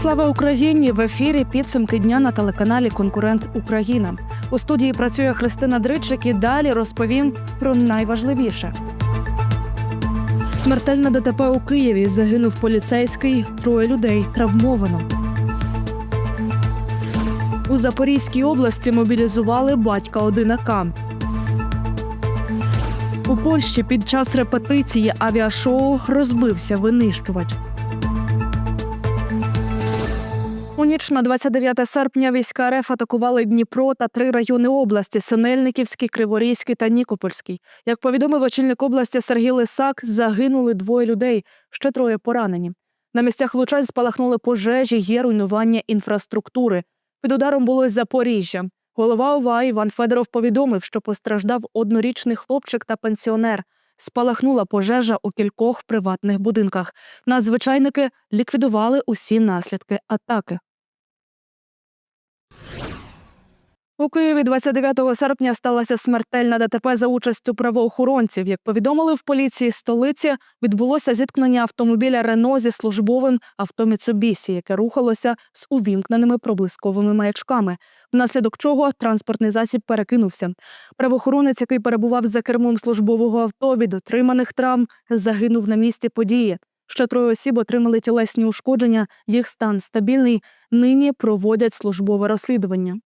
Слава Україні! В ефірі підсумки дня на телеканалі Конкурент Україна. У студії працює Христина Дричик і далі розповім про найважливіше. Смертельне ДТП у Києві загинув поліцейський, троє людей травмовано. У Запорізькій області мобілізували батька одинака. У Польщі під час репетиції авіашоу розбився винищувач. Ніч на 29 серпня війська РФ атакували Дніпро та три райони області: Синельниківський, Криворізький та Нікопольський. Як повідомив очільник області Сергій Лисак, загинули двоє людей, ще троє поранені. На місцях влучань спалахнули пожежі, є руйнування інфраструктури. Під ударом було Запоріжжя. Голова ОВА Іван Федоров повідомив, що постраждав однорічний хлопчик та пенсіонер. Спалахнула пожежа у кількох приватних будинках. Надзвичайники ліквідували усі наслідки атаки. Києві 29 серпня сталася смертельна ДТП за участю правоохоронців. Як повідомили в поліції столиці, відбулося зіткнення автомобіля Рено зі службовим авто Міцубісі, яке рухалося з увімкненими проблисковими маячками, внаслідок чого транспортний засіб перекинувся. Правоохоронець, який перебував за кермом службового авто від отриманих травм, загинув на місці події. Ще троє осіб отримали тілесні ушкодження. Їх стан стабільний. Нині проводять службове розслідування.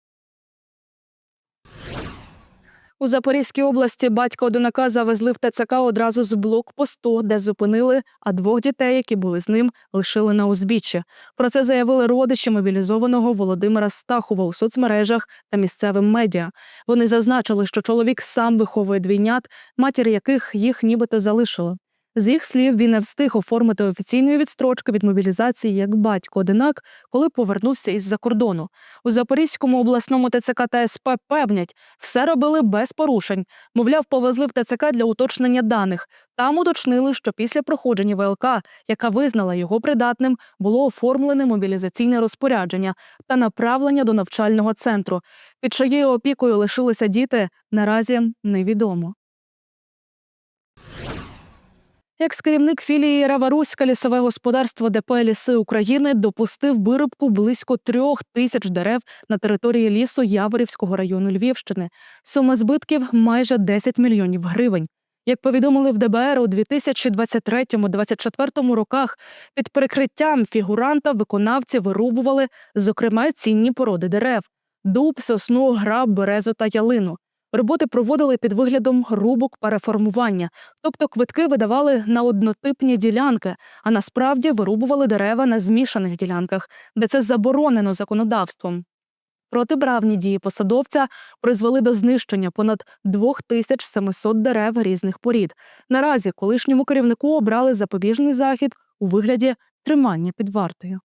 У Запорізькій області батька одинака завезли в ТЦК одразу з блокпосту, де зупинили, а двох дітей, які були з ним, лишили на узбіччі. Про це заявили родичі мобілізованого Володимира Стахова у соцмережах та місцевим медіа. Вони зазначили, що чоловік сам виховує двійнят, матір яких їх нібито залишили. З їх слів, він не встиг оформити офіційної відстрочки від мобілізації як батько одинак, коли повернувся із-за кордону. У Запорізькому обласному ТЦК та СП певнять, все робили без порушень. Мовляв, повезли в ТЦК для уточнення даних. Там уточнили, що після проходження ВЛК, яка визнала його придатним, було оформлене мобілізаційне розпорядження та направлення до навчального центру. Під чиєю опікою лишилися діти, наразі невідомо. Екс-керівник філії Раваруська лісове господарство ДП Ліси України допустив вирубку близько трьох тисяч дерев на території лісу Яворівського району Львівщини. Сума збитків майже 10 мільйонів гривень. Як повідомили в ДБР у 2023-2024 роках, під прикриттям фігуранта виконавці вирубували, зокрема, цінні породи дерев: дуб, сосну, граб, березу та ялину. Роботи проводили під виглядом рубок переформування, тобто квитки видавали на однотипні ділянки, а насправді вирубували дерева на змішаних ділянках, де це заборонено законодавством. Протиправні дії посадовця призвели до знищення понад 2700 дерев різних порід. Наразі колишньому керівнику обрали запобіжний захід у вигляді тримання під вартою.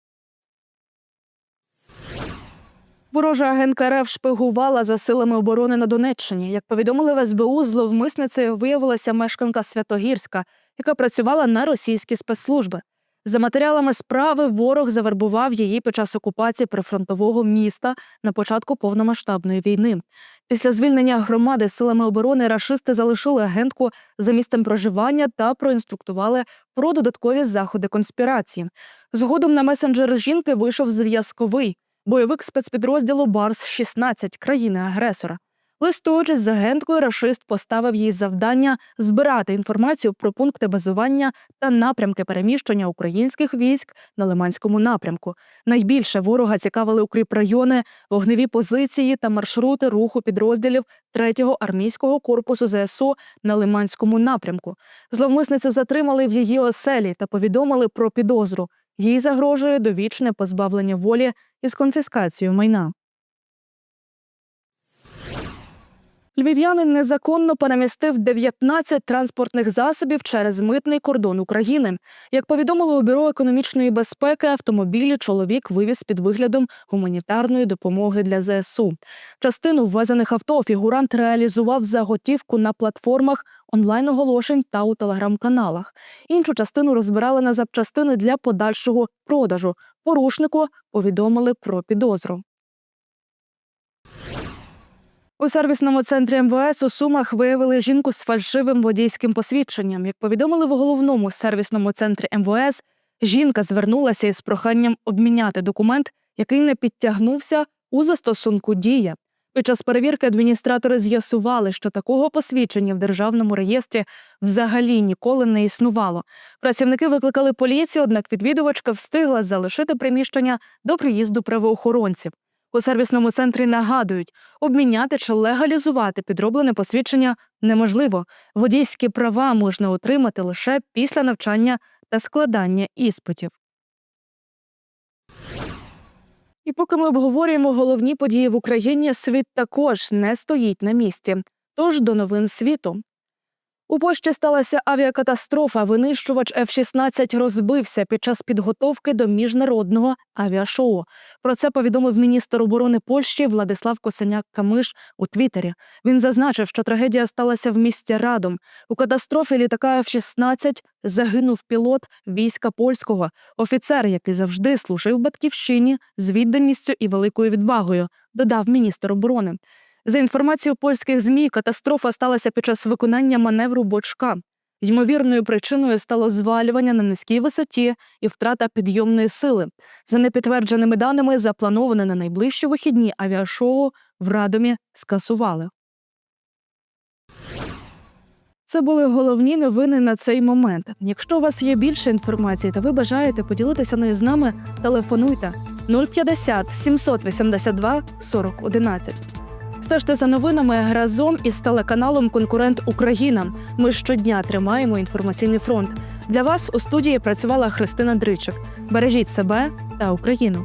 Ворожа агентка РФ шпигувала за силами оборони на Донеччині. Як повідомили в СБУ, зловмисницею виявилася мешканка Святогірська, яка працювала на російські спецслужби. За матеріалами справи ворог завербував її під час окупації прифронтового міста на початку повномасштабної війни. Після звільнення громади силами оборони рашисти залишили агентку за місцем проживання та проінструктували про додаткові заходи конспірації. Згодом на месенджер жінки вийшов зв'язковий бойовик спецпідрозділу Барс 16 країни-агресора. Листуючись з агенткою, рашист поставив їй завдання збирати інформацію про пункти базування та напрямки переміщення українських військ на Лиманському напрямку. Найбільше ворога цікавили укріп райони, вогневі позиції та маршрути руху підрозділів 3-го армійського корпусу ЗСУ на Лиманському напрямку. Зловмисницю затримали в її оселі та повідомили про підозру. Їй загрожує довічне позбавлення волі із конфіскацією майна. Львів'янин незаконно перемістив 19 транспортних засобів через митний кордон України. Як повідомило у бюро економічної безпеки, автомобілі чоловік вивіз під виглядом гуманітарної допомоги для ЗСУ. Частину ввезених авто фігурант реалізував за готівку на платформах онлайн-оголошень та у телеграм-каналах. Іншу частину розбирали на запчастини для подальшого продажу. Порушнику повідомили про підозру. У сервісному центрі МВС у Сумах виявили жінку з фальшивим водійським посвідченням. Як повідомили в головному сервісному центрі МВС, Жінка звернулася із проханням обміняти документ, який не підтягнувся у застосунку дія. Під час перевірки адміністратори з'ясували, що такого посвідчення в державному реєстрі взагалі ніколи не існувало. Працівники викликали поліцію, однак відвідувачка встигла залишити приміщення до приїзду правоохоронців. У сервісному центрі нагадують, обміняти чи легалізувати підроблене посвідчення неможливо. Водійські права можна отримати лише після навчання та складання іспитів. І поки ми обговорюємо головні події в Україні, світ також не стоїть на місці. Тож до новин світу. У Польщі сталася авіакатастрофа. Винищувач F-16 розбився під час підготовки до міжнародного авіашоу. Про це повідомив міністр оборони Польщі Владислав Косеняк Камиш у Твіттері. Він зазначив, що трагедія сталася в місті Радом. У катастрофі літака F-16 загинув пілот війська польського, офіцер, який завжди служив батьківщині з відданістю і великою відвагою, додав міністр оборони. За інформацією польських змі, катастрофа сталася під час виконання маневру бочка. Ймовірною причиною стало звалювання на низькій висоті і втрата підйомної сили. За непідтвердженими даними, заплановане на найближчі вихідні авіашоу в Радомі скасували. Це були головні новини на цей момент. Якщо у вас є більше інформації та ви бажаєте поділитися нею з нами, телефонуйте 050 782 40 11. Стежте за новинами разом із телеканалом Конкурент Україна. Ми щодня тримаємо інформаційний фронт. Для вас у студії працювала Христина Дричик. Бережіть себе та Україну.